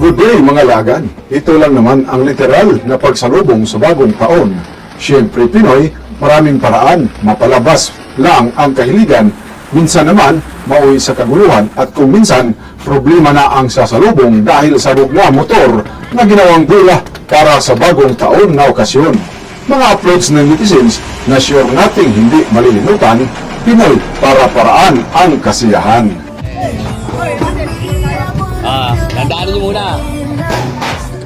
Good day mga lagan. Ito lang naman ang literal na pagsalubong sa bagong taon. Siyempre Pinoy, maraming paraan, mapalabas lang ang kahiligan. Minsan naman, mauwi sa kaguluhan at kung minsan, problema na ang sasalubong dahil sa na motor na ginawang bula para sa bagong taon na okasyon. Mga uploads ng netizens na sure nating hindi malilimutan, Pinoy para paraan ang kasiyahan. Ah, tandaan niyo muna.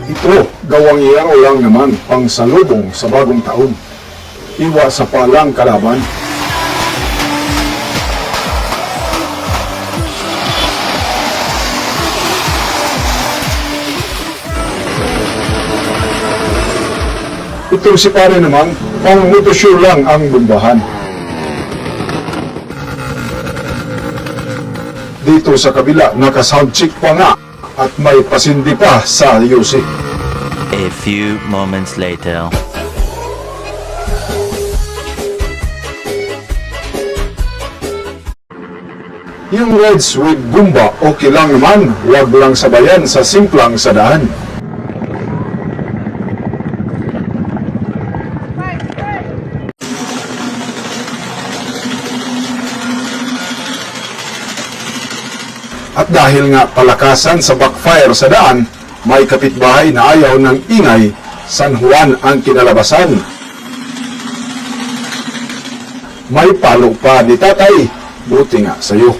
Ito, gawang iyaro lang naman pang salubong sa bagong taon. Iwa sa palang kalaban. Itong si pare naman, pang motosure lang ang bumbahan. Dito sa kabila, naka-soundcheck pa nga at may pasindi pa sa UC. A few moments later. Yung rides with Gumba, okay lang naman. Huwag lang sabayan sa simplang sadaan. At dahil nga palakasan sa backfire sa daan, may kapitbahay na ayaw ng ingay, San Juan ang kinalabasan. May palo pa ni tatay, buti nga sa'yo.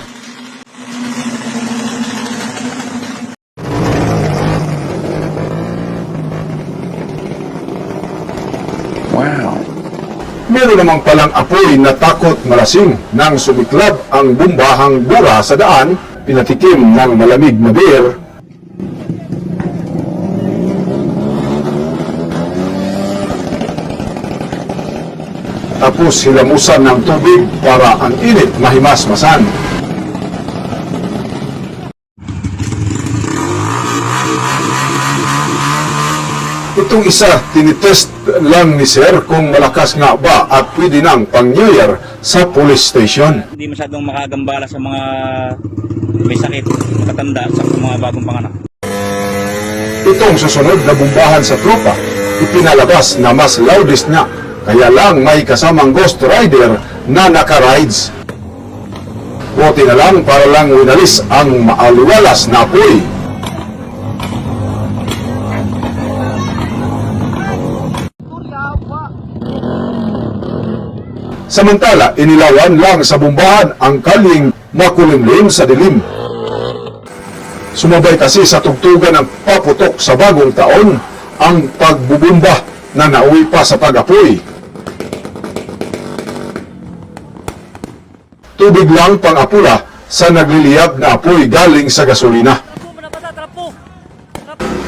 Meron namang palang apoy na takot malasing nang sumiklab ang bumbahang bura sa daan, pinatikim ng malamig na beer. Tapos hilamusan ng tubig para ang init mahimasmasan. Itong isa, tinitest lang ni Sir kung malakas nga ba at pwede nang pang New Year sa police station. Hindi masyadong makagambala sa mga may sakit, matatanda, sa mga bagong panganak. Itong susunod na bumbahan sa tropa, ipinalabas na mas loudest niya, kaya lang may kasamang ghost rider na naka-rides. Buti na lang para lang winalis ang maaliwalas na apoy. Samantala, inilawan lang sa bumbahan ang kaling makulimlim sa dilim. Sumabay kasi sa tugtugan ng paputok sa bagong taon ang pagbubumba na nauwi pa sa pag-apoy. Tubig lang pang apula sa nagliliyab na apoy galing sa gasolina.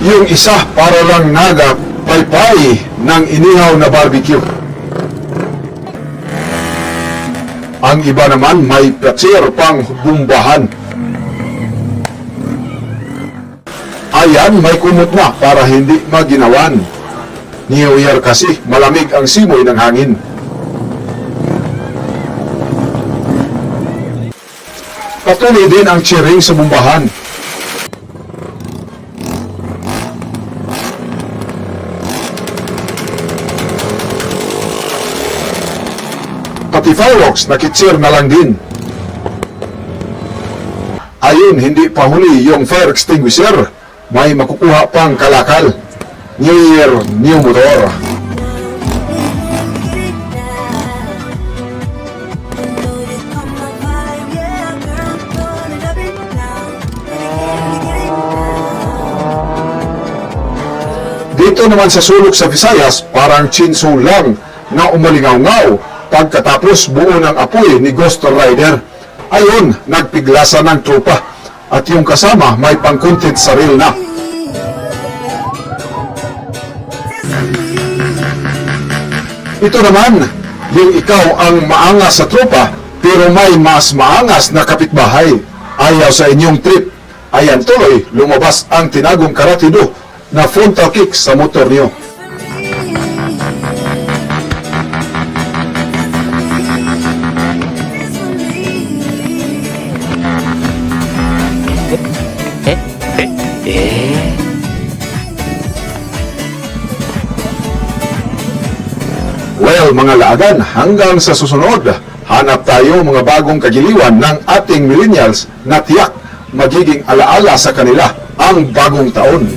Yung isa para lang naga paypay ng inihaw na barbecue. Ang iba naman may platsir pang bumbahan. Ayan, may kumot na para hindi maginawan. New Year kasi, malamig ang simoy ng hangin. Patuloy din ang cheering sa bumbahan. Pati fireworks nakitsir na lang din. Ayun, hindi pa huli yung fire extinguisher. May makukuha pang kalakal. New Year, new motor. Dito naman sa sulok sa Visayas, parang chinso lang na umalingaw-ngaw pagkatapos buo ng apoy ni Ghost Rider. Ayun, nagpiglasa ng tropa at yung kasama may pang-content saril na. Ito naman, yung ikaw ang maangas sa tropa pero may mas maangas na kapitbahay. Ayaw sa inyong trip. Ayan tuloy, lumabas ang tinagong karatido na frontal kick sa motor niyo. Well, mga laagan, hanggang sa susunod, hanap tayo mga bagong kagiliwan ng ating millennials na tiyak magiging alaala sa kanila ang bagong taon.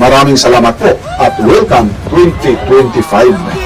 Maraming salamat po at welcome 2025.